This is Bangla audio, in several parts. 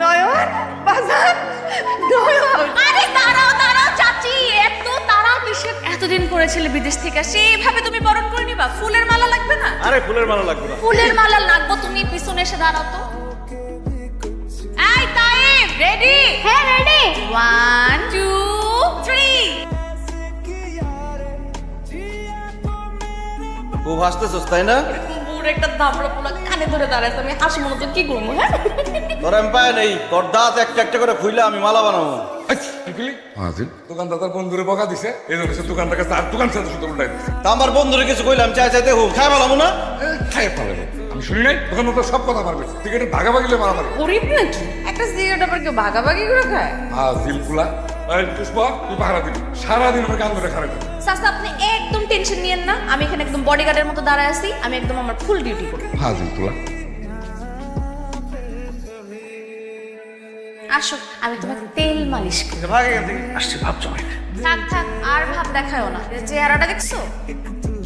নয়ন বাজার নয়ন। আরে দাঁড়াও দাঁড়াও চাচি এত তারা কিসের? এতদিন পরেছিলে বিদেশ থেকে আসে এইভাবে তুমি বরণ করে নিবা? ফুলের মালা লাগবে না? আরে ফুলের মালা লাগবে না। ফুলের মালা লাগবো তুমি পিছনে এসে দাঁড়াও তো। এই তাইব রেডি হ্যাঁ রেডি ওয়ান টু থ্রি খুব হাসতেছস তাই না? একটা দামড়া পোলা কানে ধরে দাঁড়াইছে আমি হাসি মনে কি করব হ্যাঁ? তোর নেই তোর দাঁত একটা একটা করে খুইলে আমি মালা বানাবো। হাজির দোকানদাতার বন্ধুরে বকা দিছে এই জন্য সে দোকানটাকে তার দোকান সাথে শুধু উল্টাই দিছে। তা আমার বন্ধুরে কিছু কইলাম চাই চাইতে হোক খাই বলাম না? খাই না। আমি শুনি নাই দোকানদার সব কথা পারবে টিকেটের ভাগাভাগি মারামারি? গরিব নাকি? একটা সিগারেট আবার কেউ ভাগাভাগি করে খায়? হ্যাঁ পুষ্পা তুই পাহারা দিবি সারাদিন আমার গান ধরে খারাপ সাসা আপনি একদম টেনশন নিয়েন না। আমি এখানে একদম বডিগার্ডের মতো দাঁড়ায় আছি। আমি একদম আমার ফুল ডিউটি আসো আমি তোমাকে তেল মালিশ করি। ভাগ এখান থেকে। আসছে ভাব থাক থাক আর ভাব দেখায়ও না। চেহারাটা দেখছ?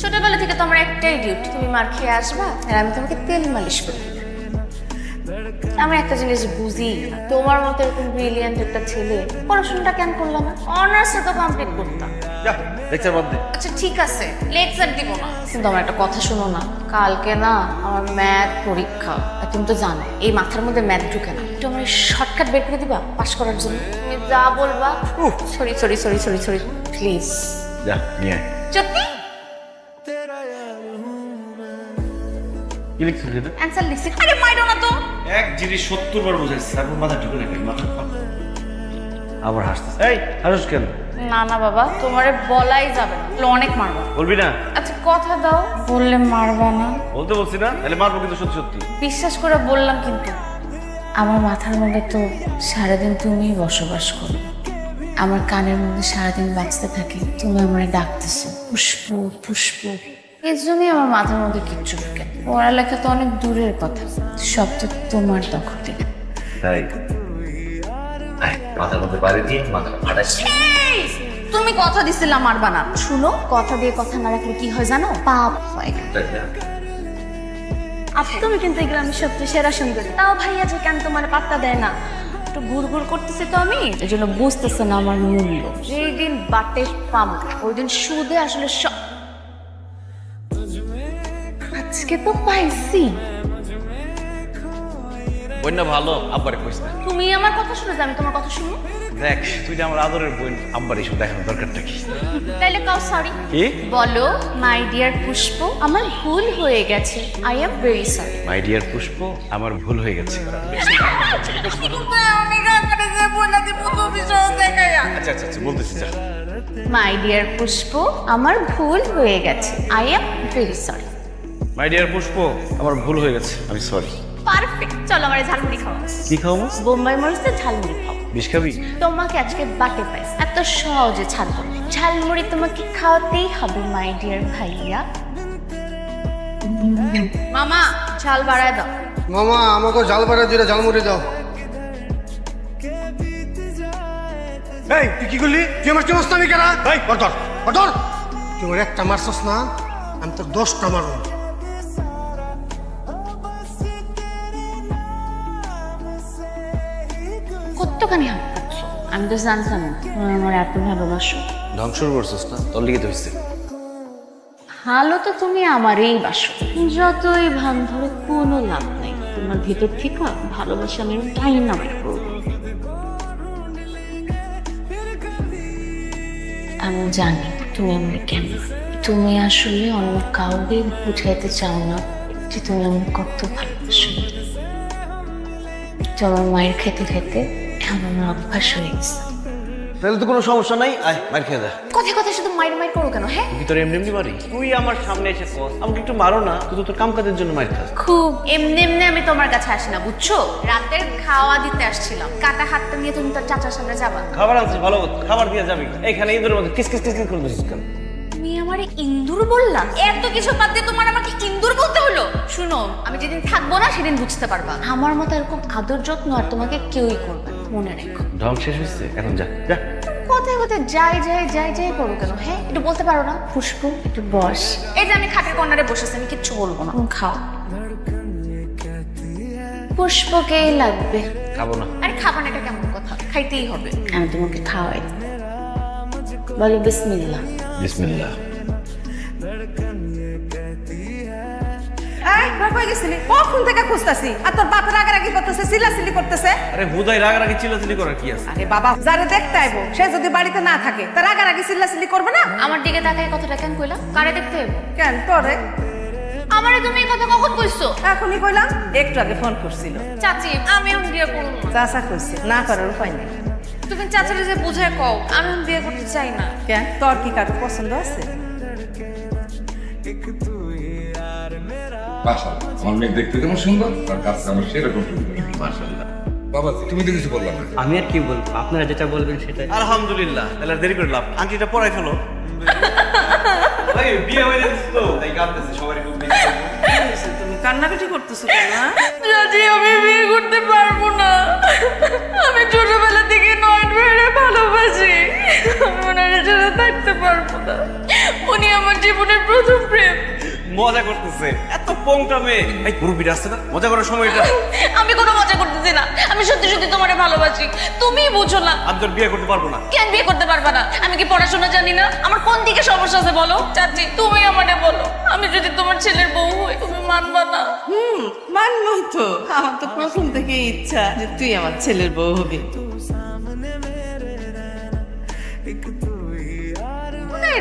ছোটবেলা থেকে তোমার একটাই ডিউটি তুমি মার খেয়ে আসবা আর আমি তোমাকে তেল মালিশ করি। আমি একটা জিনিস বুঝি তোমার মতো এরকম ব্রিলিয়ান্ট একটা ছেলে পড়াশোনাটা কেন করল না? অনার্সে তো কমপ্লিট করতাম লেকচার বাদ দে। আচ্ছা ঠিক আছে লেকচার দিব না। কিন্তু আমার একটা কথা শোনো না কালকে না আমার ম্যাথ পরীক্ষা আর তুমি তো জানো এই মাথার মধ্যে ম্যাথ ঢুকে না। একটু আমার শর্টকাট বের করে দিবা পাস করার জন্য? তুমি যা বলবা sorry sorry sorry sorry sorry please যা নিয়ে কি লিখছিস এটা? অ্যান্সার লিখছি। আরে মাইরো না সত্তর বার বুঝাইছি তারপর মাথা ঢুকে মাথা আবার হাসতেছে। এই হাসুস কেন? না না বাবা তোমারে বলাই যাবে না। অনেক মারবা। বলবি না? আচ্ছা কথা দাও। বললে মারবা না। বলতে বলছি না তাহলে মারবো কিন্তু সত্যি সত্যি। বিশ্বাস করে বললাম কিন্তু। আমার মাথার মধ্যে তো সারাদিন তুমিই বসবাস করো। আমার কানের মধ্যে সারাদিন বাঁচতে থাকে তুমি আমারে ডাকতেছো। পুষ্প পুষ্প। এর জন্যই আমার মাথার মধ্যে কিচ্ছু ঢুকে। পড়ালেখা তো অনেক দূরের কথা। সব তো তোমার দখলে। তাই? মাথার মধ্যে বাড়ি দিয়ে মাথা ফাটাইছি তুমি কথা দিছিলাম মারবা না শুনো কথা দিয়ে কথা না রাখলে কি হয় জানো? পাপ হয়। আপনি তুমি কিন্তু এই গ্রামের সবচেয়ে সেরা সুন্দরী। তাও ভাইয়া যে কেন তোমার পাত্তা দেয় না? একটু ঘুর ঘুর করতেছি তো আমি এই জন্য বুঝতেছে না আমার মূল্য। যেই দিন বাটে পাম ওই দিন সুদে আসলে সব আজকে তো পাইছি। বন্যা ভালো আব্বারে কইস না। তুমি আমার কথা শুনে যে আমি তোমার কথা শুনো দেখ তুই যে আমার আদরের বোন আব্বার এসব দেখানোর দরকারটা কি? তাইলে কাউ সরি কি? বলো মাই ডিয়ার পুষ্প আমার ভুল হয়ে গেছে। I am very sorry my dear Pushpa আমার ভুল হয়ে গেছে। আচ্ছা আচ্ছা আচ্ছা বলতেছি যা। মাই ডিয়ার পুষ্প আমার ভুল হয়ে গেছে। I am very sorry my dear Pushpa আমার ভুল হয়ে গেছে। আমি সরি পারফেক্ট। চলো আমার ঝালমুড়ি খাওয়া কি খাওয়াবো বোম্বাই মরিচে ঝালমুড়ি খাও। বিষ খাবি? তোমাকে আজকে বাটে পাইস। এত সহজে ছাড়বো না। ঝালমুড়ি তোমাকে খাওয়াতেই হবে মাই ডিয়ার ভাইয়া। মামা ঝাল বাড়ায় দাও। মামা আমাকে জাল বাড়া দিয়ে জালমুড়ি দাও। এই তুই কি করলি? তুই আমার চিনস না আমি কেনা এই অর্ডর অর্ডর তুই আমার একটা মারছস না আমি তোর দশটা মারব। কতখানি হাত পাচ্ছো আমি তো জানতাম না। তুমি আমার এত ভালোবাসো। ধ্বংস করছিস না? তোর তো ভালো তো তুমি আমারই বাসো। যতই ভান ধরে কোনো লাভ নাই। তোমার ভিতর থেকে ভালোবাসা আমি ডাইনামাইট করব আমি জানি তুমি আমার কেন। তুমি আসলে অন্য কাউকে বুঝাইতে চাও না যে তুমি আমার কত ভালোবাসো। তোমার মায়ের খেতে খেতে আমার অভ্যাস হয়ে গেছে। তাহলে তো কোনো সমস্যা নাই আয় মার খেয়ে যা কথায় কথায় শুধু মায়ের মায়ের করো কেন হ্যাঁ? কি তোর এমনি এমনি মারি। তুই আমার সামনে এসে কস আমাকে একটু মারো না তুই তোর কাম কাজের জন্য মার খাস খুব এমনি এমনি আমি তোমার কাছে আসি না বুঝছ? রাতের খাওয়া দিতে আসছিলাম। কাটা হাতটা নিয়ে তুমি তোর চাচার সামনে যাবা। খাবার আনছিস ভালো কথা, খাবার দিয়ে যাবি। এখানে ইঁদুরের মধ্যে কিস কিস কিস কিস করে দিছিস কেন? তুমি আমারে ইন্দুর বললা? এত কিছু বাদ দিয়ে তোমার আমাকে ইন্দুর বলতে হলো? শুনো আমি যেদিন থাকব না সেদিন বুঝতে পারবা। আমার মতো এরকম আদর যত্ন আর তোমাকে কেউই করবে মনে রেখো। ঢং শেষ হয়েছে এখন যা যা। কোথায় কোথায় যাই যাই যাই যাই করো কেন? হ্যাঁ একটু বলতে পারো না? পুষ্প একটু বস। এই যে আমি খাটের কর্নারে বসেছি আমি কিচ্ছু বলব না। খাও। পুষ্পকেই লাগবে। খাব না। আর খাবার এটা কেমন কথা? খাইতেই হবে। আমি তোমাকে খাওয়াই। বলো বিসমিল্লাহ। বিসমিল্লাহ। তোর কই গেছিলি কখন থেকে খুঁজতাছি? আর তোর বাপ রাগারাগি করতেছে চিল্লাচিল্লি করতেছে? আরে হুদাই রাগ রাগে চিল্লাচিল্লি করার কি আছে? আরে বাবা যারে দেখতে আইবো সে যদি বাড়িতে না থাকে তা রাগারাগি চিল্লাচিল্লি করবে না? আমার দিকে তাকাই কথাটা কেন কইলা? কারে দেখতে হইব কেন তোরে? আমারে তুমি এই কথা কখন কইছো? এখনই কইলাম একটু আগে ফোন করছিল। চাচি আমি এখন বিয়ে করব না। চাচা কইছে না করার উপায় নেই। তুমি চাচারে যে বুঝায় কও আমি বিয়ে করতে চাই না। কেন? তোর কি কারও পছন্দ আছে? বাসা আমার মেয়ে দেখতে যেমন সুন্দর তার কাছে আমার সেরকম সুন্দর। মাশাআল্লাহ। বাবা তুমি তো কিছু বললাম না। আমি আর কি বলব? আপনারা যেটা বলবেন সেটাই। আলহামদুলিল্লাহ। তাহলে আর দেরি করে লাভ। আংটিটা পরাই ফেলো। ভাই বিয়ে হয়ে যাচ্ছে তো। তাই কাঁদতেছে সবারই খুব তুমি কান্নাকাটি করতেছো কেন চাচি আমি বিয়ে করতে পারব না। আমি ছোটবেলা থেকে নয়ন ভাইরে ভালোবাসি। আমি ওনার সাথে থাকতে পারব না। উনি আমার জীবনের প্রথম প্রেম। মজা করতেছে। এত পংটা মেয়ে। এই মুরব্বিটা আসছে না? মজা করার সময় এটা। আমি কোনো মজা করতেছি না। আমি সত্যি সত্যি তোমারে ভালোবাসি। তুমি বুঝো না। আমি তোর বিয়ে করতে পারব না। কেন বিয়ে করতে পারবা না? আমি কি পড়াশোনা জানি না? আমার কোন দিকে সমস্যা আছে বলো? চাচি তুমি আমারে বলো। আমি যদি তোমার ছেলের বউ হই তুমি মানবা না? হুম মানবো তো। আমার তো প্রথম থেকে ইচ্ছা যে তুই আমার ছেলের বউ হবি।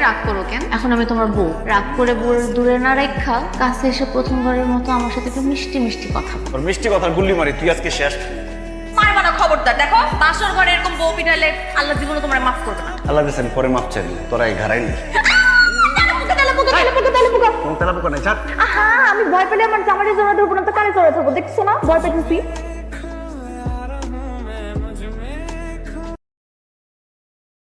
রাগ করো কেন? এখন আমি তোমার বউ। রাগ করে বউ দূরে না রেখা কাছে এসে প্রথমবারের মতো আমার সাথে একটু মিষ্টি মিষ্টি কথা বল। তোর মিষ্টি কথার গুল্লি মারি তুই আজকে শেষ। মারবা না খবরদার দেখো বাসর ঘরে এরকম বউ পিটাইলে আল্লাহ জীবনে তোমার মাফ করবে না। আল্লাহ দিয়েছেন পরে মাপ চাইলি তোরা এই ঘাড়াই নি আমি ভয় পেলে আমার জামাটা জমা ধরবো না তো কানে চড়া ধরবো দেখছ না? ভয় পেতেছি